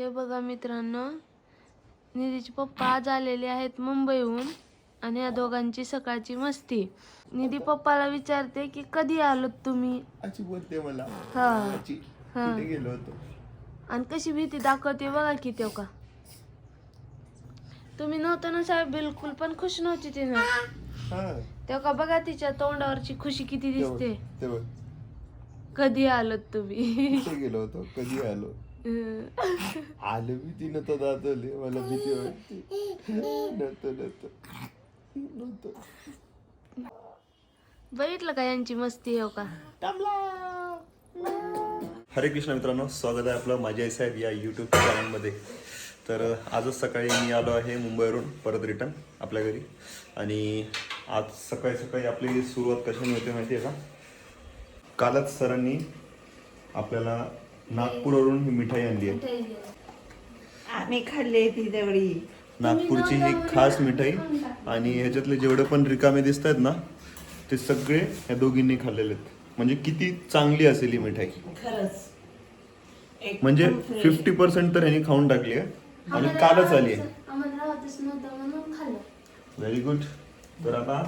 हे बघा मित्रांनो निधीचे पप्पा आज आलेले आहेत मुंबईहून आणि या दोघांची सकाळची मस्ती. निधी पप्पाला विचारते की कधी आलोत तुम्ही? आजी बोलते मला. हा. आजी हा. कुठे गेलो होतो. आणि कशी भीती दाखवते बघा की तेव का. तुम्ही नव्हतं ना साहेब बिलकुल पण खुश नव्हती ती ना हा. तेव्हा का बघा तिच्या तोंडावरची खुशी किती दिसते. कधी आलोत तुम्ही? कुठे गेलो होतो कधी आलो. आलो मी तिनं तर दाखवले मला भीती वाटते. नव्हतं नव्हतं. नव्हतं. बघितलं का यांची मस्ती हो का? हरे कृष्ण मित्रांनो स्वागत आहे आपलं माझी आई साहेब या यूट्यूब चॅनलमध्ये तर आजच सकाळी मी आलो आहे मुंबईवरून परत रिटर्न आपल्या घरी. आणि आज सकाळी सकाळी आपली सुरुवात कशाने होते माहिती आहे का? कालच सरांनी आपल्याला नागपूरवरून ही मिठाई आणली आहे. आम्ही खाल्ले ती तेवढी. नागपूरची ही खास मिठाई आणि ह्याच्यातले जेवढे पण रिकामे दिसत आहेत ना ते सगळे ह्या दोघींनी खाल्लेले आहेत. म्हणजे किती चांगली असेल ही मिठाई. म्हणजे फिफ्टी पर्सेंट तर ह्यांनी खाऊन टाकली आहे. आणि कालच आली आहे. व्हेरी गुड तर आता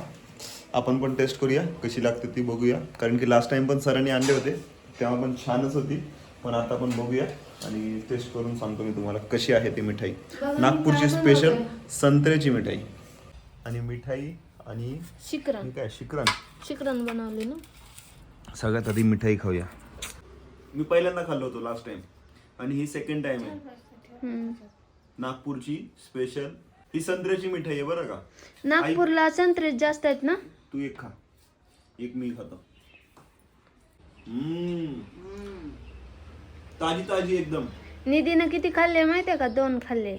आपण पण टेस्ट करूया कशी लागते ती बघूया. कारण की लास्ट टाइम पण सरांनी आणले होते तेव्हा पण छानच होती. पण आता पण बघूया आणि टेस्ट करून सांगतो मी तुम्हाला कशी आहे ती मिठाई. नागपूरची स्पेशल संत्र्याची मिठाई. आणि मिठाई आणि शिकरण हे काय शिकरण शिकरण बनवले ना? सगळ्यात आधी मिठाई खाऊया. मी पहिल्यांदा खाल्लो होतो लास्ट टाइम आणि ही सेकंड टाइम आहे. हम्म. नागपूरची स्पेशल ही संत्र्याची मिठाई आहे बरं का? नागपूरला संत्रे जास्त आहेत ना? तू एक खा. एक मी खातो. हम्म. ताजी ताजी एकदम. निधीनं किती खाल्ले माहितीये का? दोन खाल्ले.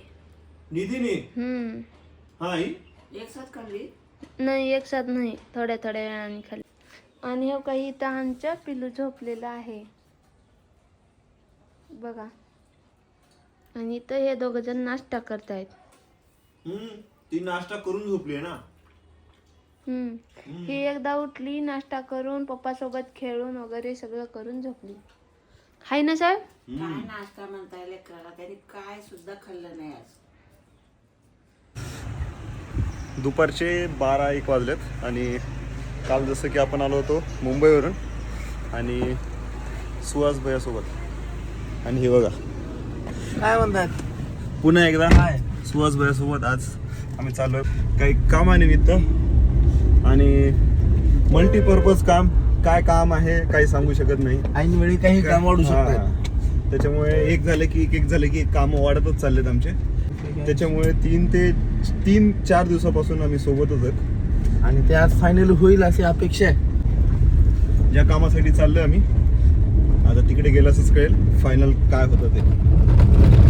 निधीने? हम्म. हा आई एक साथ खाल्ली? नाही एक साथ नाही. थोड्या थोड्या वेळाने खाल्ले. आणि हो काही तहानच्या पिलू झोपलेला आहे. बघा. आणि इथं हे दोघ जण नाश्ता करतायत. हम्म. ती नाश्ता करून झोपली ना? हम्म. ही एकदा उठली नाश्ता करून पप्पा सोबत खेळून वगैरे सगळं करून झोपली. हाय ना साहेब काय नाश्ता म्हणता लेकराला? त्यांनी काय सुद्धा खाल्लं नाही आज. दुपारचे बारा एक वाजलेत आणि काल जसं की आपण आलो होतो मुंबईवरून आणि सुहास भैयासोबत. आणि हे बघा. काय म्हणतात पुन्हा एकदा सुहास भैयासोबत आज आम्ही चाललो काही कामानिमित्त आणि मल्टीपर्पज काम. काय काम आहे काही सांगू शकत नाही. ऐन वेळी काही काम वाढू शकतात. हा. त्याच्यामुळे एक झालं की एक एक झालं की काम वाढतच चाललेत आमचे. त्याच्यामुळे तीन ते तीन चार दिवसापासून आम्ही सोबतच आहेत. आणि ते आज फायनल होईल अशी अपेक्षा आहे. ज्या कामासाठी चाललोय आम्ही आता तिकडे गेल्यासच कळेल फायनल काय होतं ते.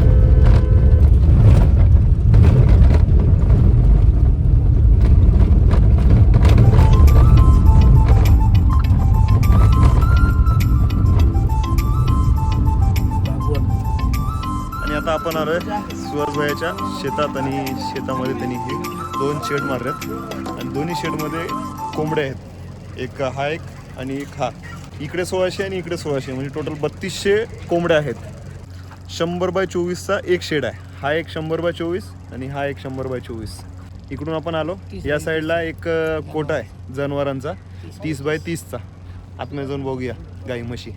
आणि आलो आहे. सुहासभाईच्या शेतात आणि शेतामध्ये त्यांनी हे दोन शेड मारल्यात आणि दोन्ही शेडमध्ये कोंबड्या आहेत. एक हा एक आणि एक हा. इकडे सोळाशे आणि इकडे सोळाशे. म्हणजे टोटल बत्तीसशे कोंबड्या आहेत. शंभर बाय चोवीसचा एक शेड आहे. हा एक शंभर बाय चोवीस आणि हा एक शंभर बाय चोवीस. इकडून आपण आलो. या साईडला एक कोटा आहे जनावरांचा. तीस बाय तीसचा. आतमध्ये जाऊन बघूया गाई म्हशी.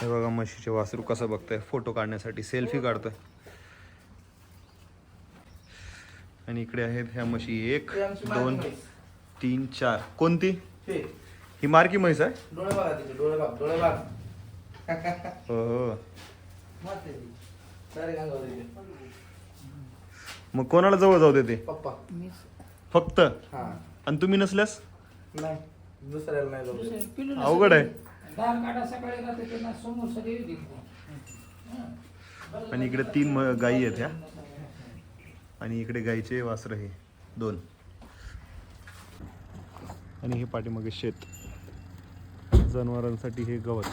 हे बघा म्हशीचे वासरू कसं बघतोय. फोटो काढण्यासाठी सेल्फी काढतोय. आणि इकडे आहेत ह्या म्हशी एक दोन तीन चार. कोणती? ही. मार्की म्हैस आहे? डोळे बघा तिचे डोळे बघ डोळे बघ. हो हो. मग कोणाला जवळ जाऊ देते? पप्पा. फक्त? हा. आणि तुम्ही नसल्यास? नाही. अवघड आहे. काढा सकाळी राहते त्यांना समोर सगळे आणि इकडे तीन गायी आहेत ह्या. आणि इकडे गाईचे वासर हे दोन. आणि हे पाठीमागे शेत. जनावरांसाठी हे गवत.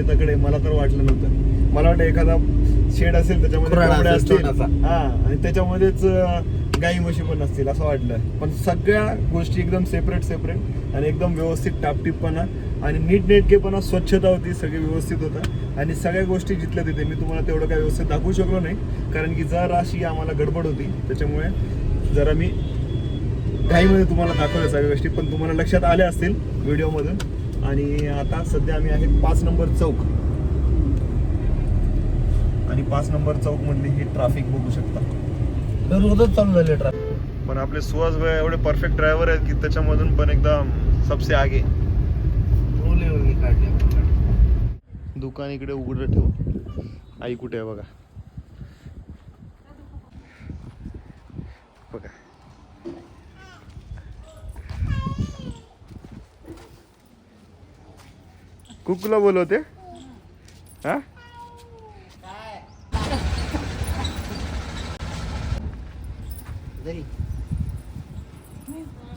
शेताकडे मला तर वाटलं नव्हतं. मला वाटतं एखादा शेड असेल त्याच्यामध्ये खुराडा कोंबड्या असेल असतील. छोटासा. हा आणि त्याच्यामध्येच अं, गाई म्हशी पण असतील असं वाटलं. पण सगळ्या गोष्टी एकदम सेपरेट सेपरेट आणि एकदम व्यवस्थित टापटीपणा आणि नीटनेटकेपणा स्वच्छता होती सगळी व्यवस्थित होतं. आणि सगळ्या गोष्टी जिथल्या तिथे. मी तुम्हाला तेवढं काही व्यवस्थित दाखवू शकलो नाही. कारण की जर अशी आम्हाला गडबड होती. त्याच्यामुळे जरा मी घाईमध्ये तुम्हाला दाखवल्या सगळ्या गोष्टी पण तुम्हाला लक्षात आल्या असतील व्हिडिओमधून आणि आता सध्या आम्ही आहे पाच नंबर चौक. आणि पाच नंबर चौक मधली ही ट्रॅफिक बघू शकता. रोजच चालू झाले ट्रॅफिक पण आपले सुहास भाई एवढे परफेक्ट ड्रायव्हर आहेत की त्याच्यामधून पण एकदम सबसे आगे. दुकान इकडे उघडं ठेवू. आई कुठे आहे बघा. कुकूला बोलवते? हा?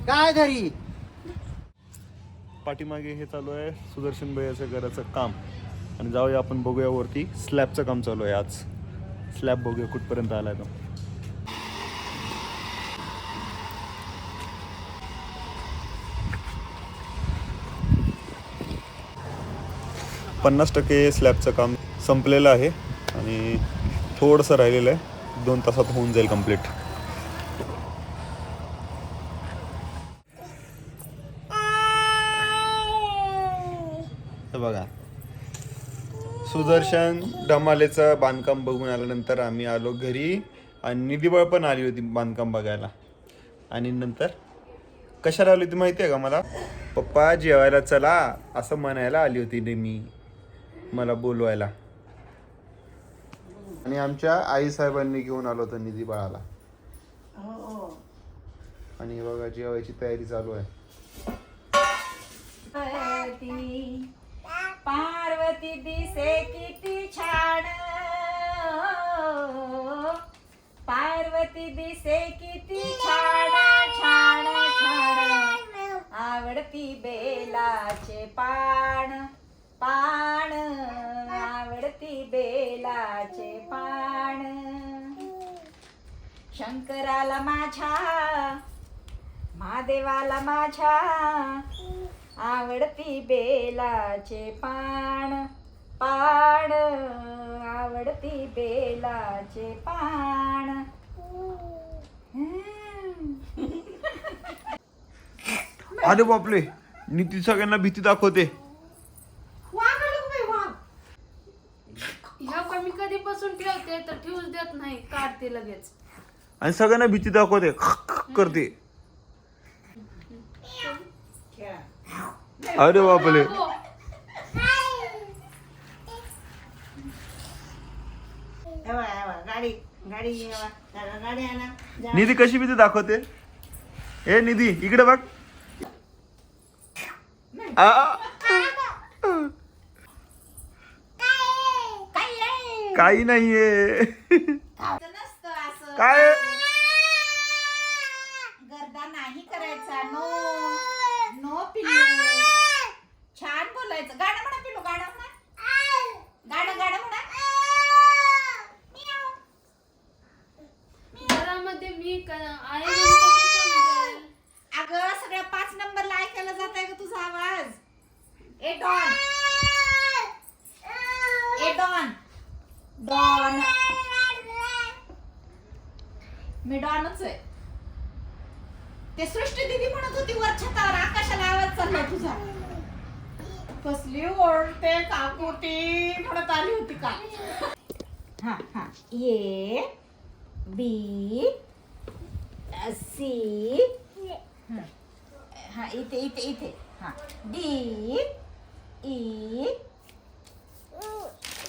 काय घरी? पाठीमागे हे चालू आहे सुदर्शन भैयाचं घराचं काम. आणि जाऊया आपण बघूया वरती. स्लॅबचं काम चालू आहे आज. स्लॅब बघूया कुठपर्यंत आलाय तो. पन्नास टक्के स्लॅबचं काम संपलेलं आहे आणि थोडंसं राहिलेलं आहे. दोन तासात होऊन जाईल कंप्लीट बघा. सुदर्शन डमालेचं बांधकाम बघून आल्यानंतर आम्ही आलो घरी आणि निधीबळ पण आली होती बांधकाम बघायला. आणि नंतर कशाला आली होती माहिती आहे का मला? पप्पा जेवायला चला असं म्हणायला आली होती नेहमी. मला बोलवायला. आणि आमच्या आई साहेबांनी घेऊन आलो होतं निधी बाळाला. आणि हे बघा जेवायची तयारी चालू आहे. पार्वती पार्वती दिसे किती छान. पार्वती दिसे किती छान छान छान. आवडती बेलाचे पान आवडती बेलाचे पान शंकराला माझ्या महादेवाला माझ्या आवडती बेलाचे पान पान आवडती बेलाचे पान अरे बापले नीती सगळ्यांना भीती दाखवते वाघ आलं गं बाई, वाघ. ह्या का मी कधीपासून ठेवते तर ठेवूच देत नाही. काढते लगेच. आणि सगळ्यांना भीती दाखवते. करते. अरे बापले. निधी कशी भीती दाखवते? ए निधी इकडे बघ. आ, काय आहे? काही नाहीये. असं नसतं असं. काय? गर्दा नाही करायचा नो नो पिल्लू. छान बोलायचं. गाणं म्हणा गाणं गाणं म्हणा मियाव. घरामध्ये मी क- आहे म्हणून कसं समजेल? अगं सगळ्या पाच नंबरला ऐकायला जात आहे का तुझा आवाज ए डॉन ए डॉन डॉन मी डॉनच आहे ते सृष्टी म्हणत होती वर छतावर आकाशाला आवाज चालला तुझा. कसली ओळते काकुटी म्हणत आली होती का? हा हा. ए बी सी हा इथे इथे इथे. हा. डी ई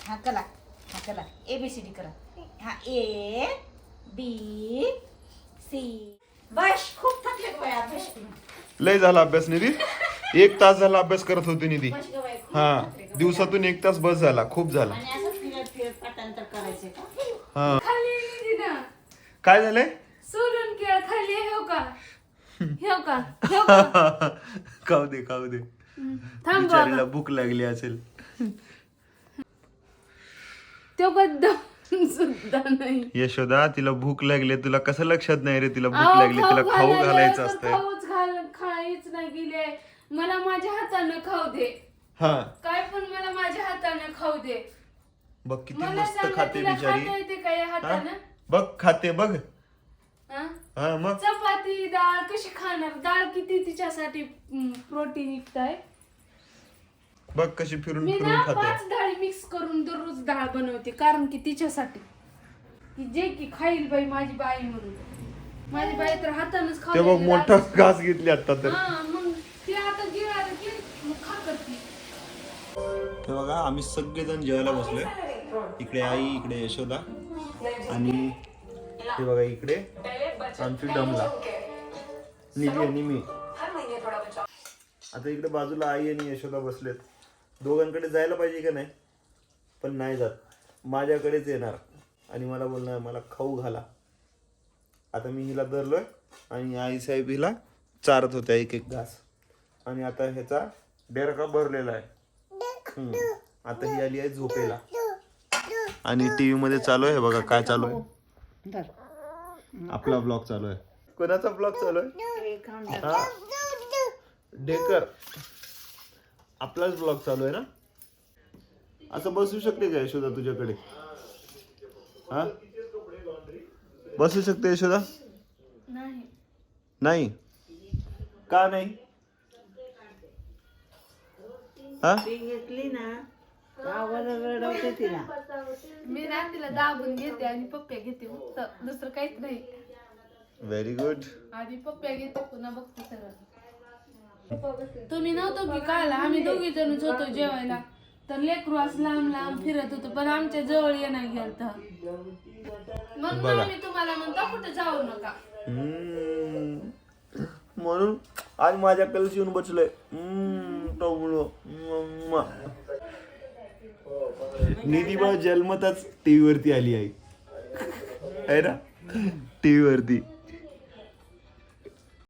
हा कला हा कला. ए बी सी डी करा. हा ए बी सी बस खूप थकले गं बाई अभ्यास करून. लय झाला अभ्यास निधी. एक तास झाला अभ्यास करत होती निधी. बस हा. दिवसातून एक तास बस झाला खूप झाला. आणि असं फिरत फिरत पाठांतर करायचे का? हा. खाली निधी ना. काय झालंय? सोलून केळ खाली हो का? का? का? खाऊ दे खाऊ दे. थांब बिचारीला भूक लागली असेल. तो गद्दा सुद्धा नाही. यशोदा तिला भूक लागली तुला कसं लक्षात नाही रे? तिला भूक लागली तिला खाऊ घालायचं खाऊच घाल खायच नाही गेले मला माझ्या हाताने खाऊ दे. हा. काय पण मला माझ्या हाताने खाऊ दे. बघ किती मला मस्त सांगा खाते तिला बिचारी. खाता येते का या हा? हातानं? बघ खाते बघ. हा? हा मग? चपाती डाळ कशी खाणार? डाळ किती तिच्यासाठी प्रोटीन युक्त आहे? बघ कशी फिरून मी फिरून खाते. पाच डाळी मिक्स करून दररोज डाळ बनवते कारण की तिच्यासाठी. की जे की खाईल बाई माझी बाई म्हणून. माझी बाई तर हातानच ते बघ मोठा. घास घेतली आता तर. हा मग ती आता गिळालं की मग खातात ती. बघा आम्ही सगळेजण जेवायला बसलोय. इकडे आई इकडे यशोदा. आणि हे बघा इकडे आमची डमला. निधी आणि मी आता इकडे बाजूला आई आणि यशोदा बसलेत. दोघांकडे जायला पाहिजे का नाही? पण नाही जात. माझ्याकडेच येणार. आणि मला बोलणार मला खाऊ घाला. आता मी हिला धरलोय आणि आई साहेब हिला चारत होत्या एक एक घास. आणि आता ह्याचा डेरका भरलेला आहे. आता ही आली आहे झोपेला. आणि टीव्ही मध्ये चालू आहे बघा काय चालू आहे. आपला ब्लॉग चालू आहे. कोणाचा ब्लॉग चालू आहे? हा? डेकर. आपलाच ब्लॉग चालू आहे ना? असं बसू शकते का यशोदा तुझ्याकडे? हा? बसू शकते यशोदा? नाही. नाही? का नाही? हा? मी ना तिला दाबून घेते आणि पप्प्या घेते फक्त. दुसरं काहीच नाही. व्हेरी गुड आधी पप्प्या घेते पुन्हा बघते सगळं तुम्ही नव्हतो की काल आम्ही दोघी जणच होतो जेवायला तर लेकरू असं लांब लांब फिरत होतो पण आमच्या जवळ येणार गेलत म्हणून बघा. आम्ही तुम्हाला म्हणतो कुठे जाऊ नका हम्म. म्हणून आज माझ्या कलशी येऊन बसलोय हम्म, टोमणं. म्मा. निधी बा जन्मताच टीव्ही वरती आली आहे है ना टीव्ही वरती